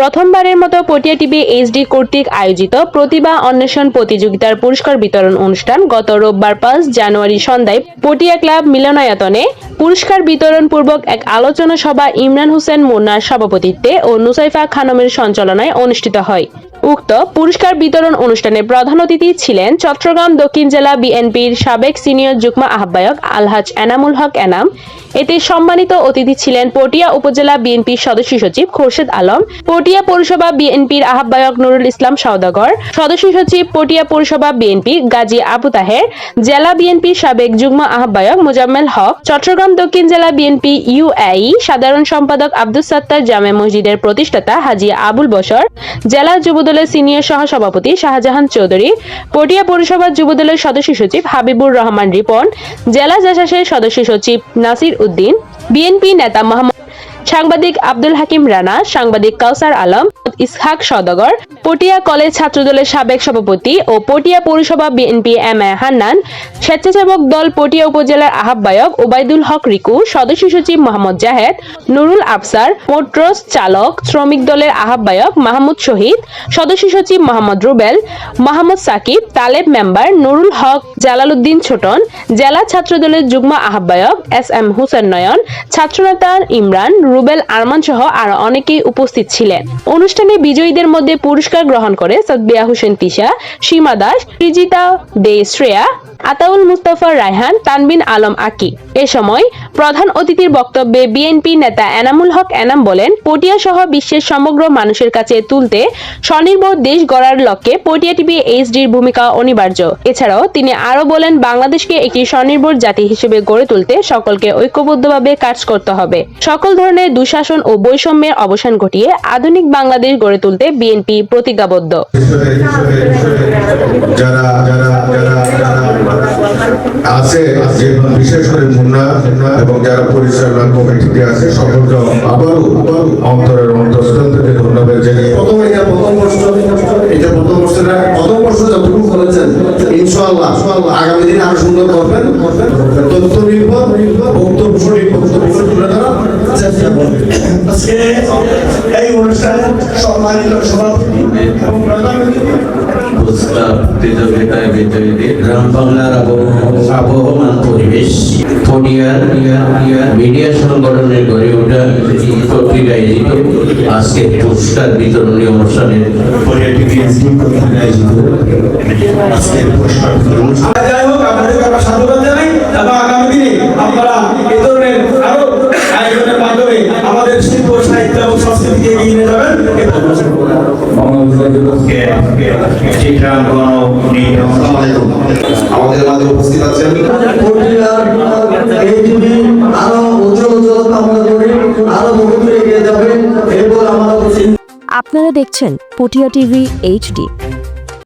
প্রথমবারের মতো Patiya TV HD কর্তৃক আয়োজিত প্রতিভা অন্বেষণ প্রতিযোগিতার পুরস্কার বিতরণ অনুষ্ঠান গত রোববার পাঁচ জানুয়ারি সন্ধ্যায় পটিয়া ক্লাব মিলনায়তনে পুরস্কার বিতরণ পূর্বক এক আলোচনা সভা ইমরান হোসেন মুন্নার সভাপতিত্বে ও নুসাইফা খানমের সঞ্চালনায় অনুষ্ঠিত হয়। উক্ত পুরস্কার বিতরণ অনুষ্ঠানে প্রধান অতিথি ছিলেন চট্টগ্রাম দক্ষিণ জেলা বিএনপির সাবেক সিনিয়র যুগ্ম আহ্বায়ক আলহাজ এনামুল হক এনাম। এতে সম্মানিত অতিথি ছিলেন পটিয়া উপজেলা বিএনপির সদস্য সচিব খোরশেদ আলম, পটিয়া পৌরসভা বিএনপির আহ্বায়ক নুরুল ইসলাম সওদাগর, সদস্য সচিব পটিয়া পৌরসভা বিএনপি গাজী আবু তাহের, জেলা বিএনপির সাবেক যুগ্ম আহ্বায়ক মোজাম্মেল হক, চট্টগ্রাম দক্ষিণ জেলা বিএনপি ইউএই সাধারণ সম্পাদক আব্দুল সাত্তার জামে মসজিদের প্রতিষ্ঠাতা হাজি আবুল বসর জেলা যুবদলের সিনিয়র সহসভাপতি শাহজাহান চৌধুরী, পটিয়া পৌরসভার যুবদলের সদস্য সচিব হাবিবুর রহমান রিপন, জেলা জাসাসের সদস্য সচিব নাসির উদ্দিন, বিএনপি নেতা মোহাম্মদ সাংবাদিক আব্দুল হাকিম রানা, সাংবাদিক কাউসার আলম, ইসহাক সদগর পটিয়া কলেজ ছাত্রদলের সাবেক সভাপতি ও পটিয়া পৌরসভা বিএনপি এম এ হান্নান, স্বেচ্ছাসেবক দল পটিয়া উপজেলার আহ্বায়ক ওবায়দুল হক রিকু সদস্য সচিব মোহাম্মদ জাহেদ, নুরুল আফসার, মোটরস চালক, শ্রমিক দলের আহ্বায়ক মাহমুদ শহীদ সদস্য সচিব মোহাম্মদ রুবেল, মোহাম্মদ সাকিব, তালেব মেম্বার নুরুল হক, জালালউদ্দিন ছোটন, জেলা ছাত্রদলের যুগ্ম আহ্বায়ক এস এম হুসেন নয়ন, ছাত্রনেতা ইমরান, রুবেল আরমান সহ আরও অনেকেই উপস্থিত ছিলেন। অনুষ্ঠানে বিজয়ীদের মধ্যে পুরস্কার গ্রহণ করে সাদবিয়া হোসেন তিশা, সীমা দাস, রিজিতা দে শ্রেয়া, আতাউল মুস্তাফা রায়হান, তানবিন আলম আকি। এ সময় প্রধান অতিথির বক্তব্যে বিএনপি নেতা এনামুল হক এনাম বলেন, পটিয়া সহ বিশ্বের সমগ্র মানুষের কাছে তুলতে স্বনির্ভর দেশ গড়ার লক্ষ্যে পটিয়া টিভি এইচডির ভূমিকা অনিবার্য। এছাড়াও তিনি আরও বলেন, বাংলাদেশকে একটি স্বনির্ভর জাতি হিসেবে গড়ে তুলতে সকলকে ঐক্যবদ্ধভাবে কাজ করতে হবে। সকল ধরনের দুঃশাসন ও বৈষম্যের অবসান ঘটিয়ে আধুনিক বাংলাদেশ গড়ে তুলতে বিএনপি প্রতিজ্ঞাবদ্ধ। বিশেষ করে মুন্না, এবং যারা কমিটিতে আছে সকলকে আবারও অন্তরের থেকে ধন্যবাদ জানিয়ে প্রথম এটা প্রথম এটা প্রথম প্রথম যতটুকু করেছেন ইনশাআল্লাহ আগামী দিনে আরও সুন্দর করবেন। তথ্য নির্ভর বক্তব্য সঠিক করবেন আজকে এই অনুষ্ঠানে সম্মানিত সভাপতি এবং প্রধান প্রতিযোগিতায় বিজয়ীদের গ্রাম বাংলার আবহমান পরিবেশ। পটিয়ার মিডিয়া সংগঠনের গড়ে ওঠা কর্তৃক আয়োজিত আজকে পুরস্কার বিতরণী অনুষ্ঠানের পরিয়াটি বিএনসি কর্তৃক আয়োজিত আজকের পুরস্কার যাই হোক আপনাদেরকে সাধুবাদ জানাই এবং আগামী দিনে আপনারা এই ধরনের আরও আয়োজনের মাধ্যমে আমাদের শিল্প সাহিত্য এবং সংস্কৃতিকে এগিয়ে নিয়ে যাবেন। আমাদের মাঝে উপস্থিত আছেন। আরও উজ্জ্বল উজ্জ্বল কামনা করি আরও বহুত এগিয়ে যাবে এরপর আমরা আপনারা দেখছেন পটিয়া টিভি এইচডি।